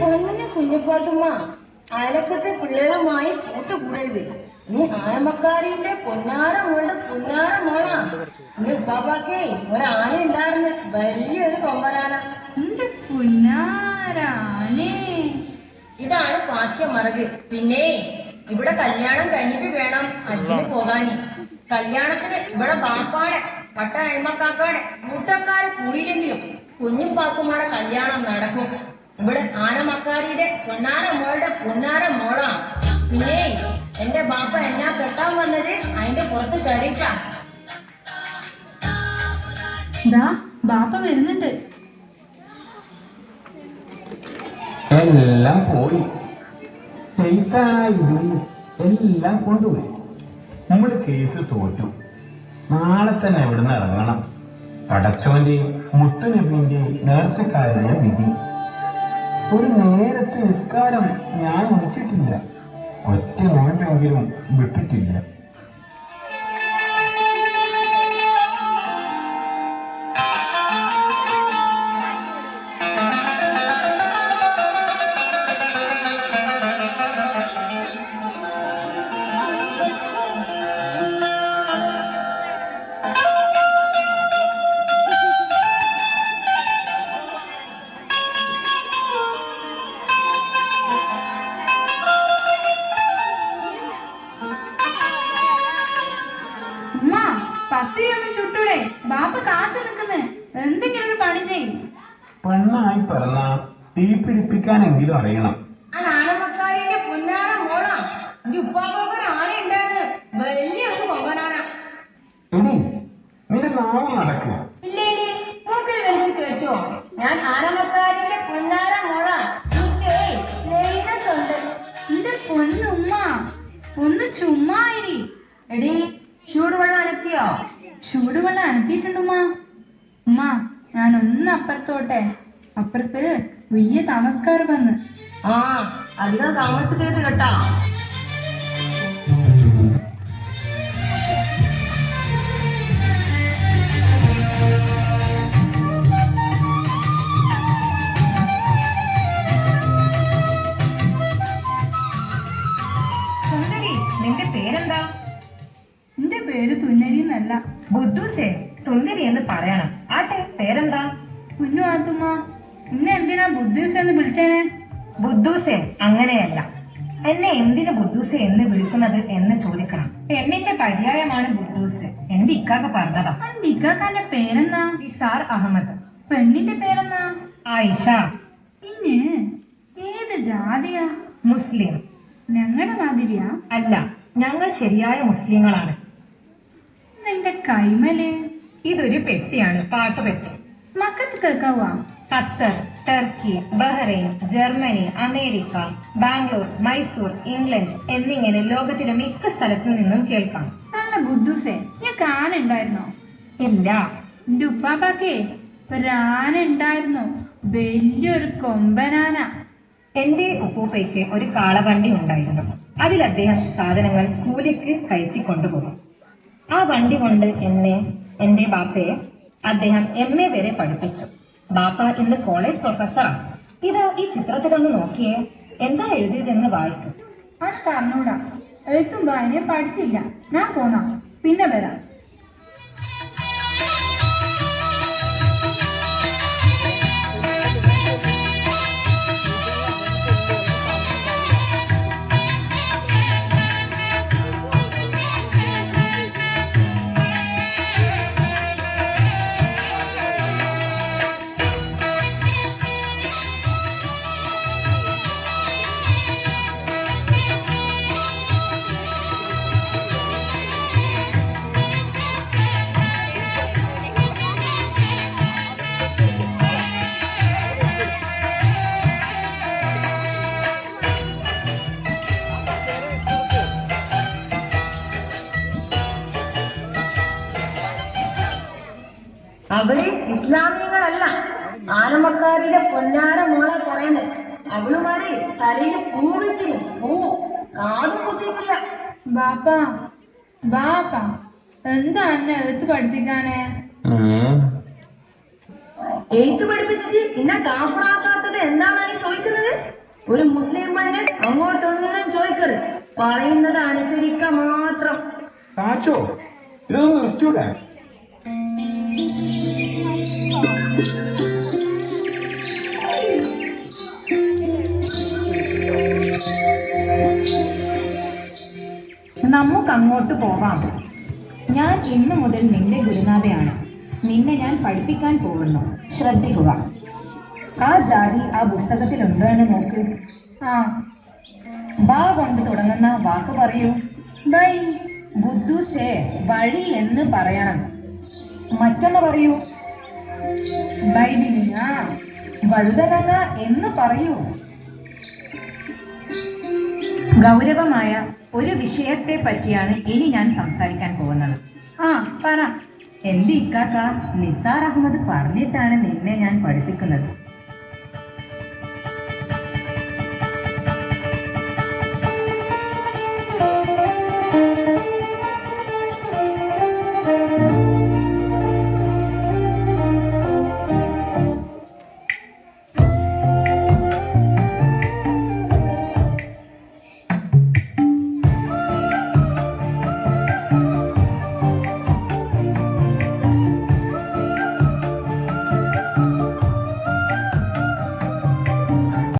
പൊന്നിന് കുഞ്ഞുപാത്തുമ്മ അയലക്കത്തെ പിള്ളേരുമായി കൂട്ടുകൂടരുത് നീ ആനമക്കാരിന്റെ പൊന്നാര മോളുടെ പൊന്നാര മോളാ നീ ഉപ്പാപ്പാക്കേ ഒരാന ഉണ്ടായിരുന്നു വലിയൊരു കൊമ്പനാന എന്റെ പുന്നാരാണേ ഇതാണ് പാഠ്യമറക് പിന്നെ ഇവിടെ കല്യാണം കഴിഞ്ഞിട്ട് വേണം അച്ഛന് പോകാനി. കല്യാണത്തിന് ഇവിടെ ബാപ്പാടെ പട്ട അഴിമക്കാക്കാടെ കൂട്ടക്കാരെ കൂടിയില്ലെങ്കിലും കുഞ്ഞുപ്പാക്കുമാടെ കല്യാണം നടക്കും. ഇവിടെ ആനമക്കാരിയുടെ പൊന്നാര മോളുടെ പൊന്നാര മോളാ. പിന്നെ എന്റെ ബാപ്പ എന്നാ കെട്ടാൻ വന്നത്? അതിന്റെ പുറത്ത് ദാ ബാപ്പ വരുന്നുണ്ട്. എല്ലാം പോയി. ചെയ്തായിരുന്നു. എല്ലാം കൊണ്ടുപോയി. നമ്മൾ കേസ് തോറ്റു. നാളെ തന്നെ ഇവിടുന്ന് ഇറങ്ങണം? പടച്ചോന്റെയും മുത്തുനബിന്റെ നേർച്ചക്കാരുടെയും വിധി. ഒരു നേരത്തെ നിസ്കാരം ഞാൻ വിളിച്ചിട്ടില്ല. ഒറ്റ നോട്ടെങ്കിലും വിട്ടിട്ടില്ല. ചുട്ടൂടെ. ബാപ്പ കാത്തു നിൽക്കുന്നു. എന്തെങ്കിലും ഒരു പണി ചെയ്യും പെണ്ണായി പിറന്ന തീ പിടിപ്പിക്കാനെങ്കിലും അറിയണം. നിന്റെ നടക്കുക ഞാൻ പൊന്നാര മോളാ. എനിക്കേ സ്നേഹിതത്തുണ്ട് എന്റെ പൊന്നുമ്മ. ഒന്ന് ചുമ്മാ എടീ എടി ചൂടുവെള്ളം അലക്കിയോ? ചൂടുവെള്ളം അനത്തിയിട്ടുണ്ടുമ്മ ഉമ്മ. ഞാൻ ഒന്ന് അപ്പുറത്തോട്ടെ. അപ്പുറത്ത് വലിയ താമസക്കാർ വന്ന്. ആ അധികം താമസിക്കരുത് കേട്ടാ. പറയണം. ആട്ടെ പേരെന്താ? കുഞ്ഞു ആത്തുമ്മ. ഇന്നെ എന്തിനാ ബുദ്ധിസ് എന്ന് വിളിച്ചേനെ? ബുദ്ധൂസേ അങ്ങനെയല്ല. എന്നെ എന്തിനു ബുദ്ധൂസ എന്ന് വിളിക്കുന്നത് എന്ന് ചോദിക്കണം. പെണ്ണിന്റെ പര്യായമാണ് ബുദ്ധൂസ്. എന്റെ ഇക്കാക്ക പറഞ്ഞതാ. എന്റെ ഇക്കാക്കാന്റെ പേരെന്നാ നിസാർ അഹമ്മദ്. പെണ്ണിന്റെ പേരെന്നാ ആയിഷ. പിന്നെ ഏത് ജാതിയാ? മുസ്ലിം. ഞങ്ങളുടെ മാതിരിയാ? അല്ല ഞങ്ങൾ ശരിയായ മുസ്ലിങ്ങളാണ്. നിന്റെ കൈമൽ. ഇതൊരു പെട്ടിയാണ് പാട്ടുപെട്ടി മക്കത്ത് കേൾക്കാവാ? Qatar Turkey Bahrain Germany America Bangalore Mysore England എന്നിങ്ങനെ ലോകത്തിലെ മിക്ക സ്ഥലത്തു നിന്നും കേൾക്കാം. നല്ല ബുദ്ധുസേ ഞാൻ കാനുണ്ടായിരുന്നോ? ഇല്ല. എന്റെ ഉപ്പാപ്പാക്കേ ഒരാനുണ്ടായിരുന്നു വലിയൊരു കൊമ്പനാന. എന്റെ ഉപ്പൂപ്പയ്ക്ക് ഒരു കാളവണ്ടി ഉണ്ടായിരുന്നു. അതിൽ അദ്ദേഹം സാധനങ്ങൾ കൂലിക്ക് കയറ്റി കൊണ്ടുപോകും ആ വണ്ടി കൊണ്ട് എന്നെ എന്റെ ബാപ്പയെ അദ്ദേഹം എം എ വരെ പഠിപ്പിച്ചു. ബാപ്പ ഇന്ന് കോളേജ് പ്രൊഫസറാണ് ഇത് ഈ ചിത്രത്തിലൊന്ന് നോക്കിയേ. എന്താ എഴുതിയതെന്ന് വായിക്കും. ആ പറഞ്ഞൂടാ എഴുത്തും വായനയും പഠിച്ചില്ല. ഞാൻ പോന്നാ. പിന്നെ വരാം. അവർ ഇസ്ലാമിയങ്ങളല്ല ആനമക്കാരിന്റെ പൊന്നാര മോളെ പറയുന്നത് അവളുമാര് തലയിൽ പൂ വെച്ചിന്. പൂ. ആദ്യം കുത്തിയിട്ടില്ല. ബാപ്പ ബാപ്പ എന്താ എന്നെ എഴുത്ത് പഠിപ്പിക്കാനേ? എഴുത്ത് പഠിപ്പിച്ചിട്ട് പിന്നെ കാപ്പറാക്കാത്തത് എന്താണെന്ന് ചോദിക്കുന്നത്? ഒരു മുസ്ലിം പെണ്ണ് അങ്ങോട്ടൊന്നും ചോദിക്കരുത്. പറയുന്നത് അനുസരിക്ക മാത്രം. കാച്ചോ? നിർത്തൂടെ നമുക്ക് അങ്ങോട്ട് പോവാം. ഞാൻ ഇന്നു മുതൽ നിന്റെ ഗുരുനാഥയാണ് നിന്നെ ഞാൻ പഠിപ്പിക്കാൻ പോകുന്നു. ശ്രദ്ധിക്കുക. ആ ജാതി ആ പുസ്തകത്തിലുണ്ടോ എന്ന് നോക്ക്. ആ. ബാ കൊണ്ട് തുടങ്ങുന്ന വാക്ക് പറയൂ. ബൈ. ബുദ്ധു സേ വഴി എന്ന് പറയണം. മറ്റൊന്ന് പറയൂ. ബൈബിളിൽ ആ വഴുതനങ്ങ എന്ന് പറയൂ. ഗൗരവമായ ഒരു വിഷയത്തെ പറ്റിയാണ് ഇനി ഞാൻ സംസാരിക്കാൻ പോകുന്നത്. ആ പറ. എന്റെ ഇക്കാക്ക നിസാർ അഹമ്മദ് പറഞ്ഞിട്ടാണ് നിന്നെ ഞാൻ പഠിപ്പിക്കുന്നത്.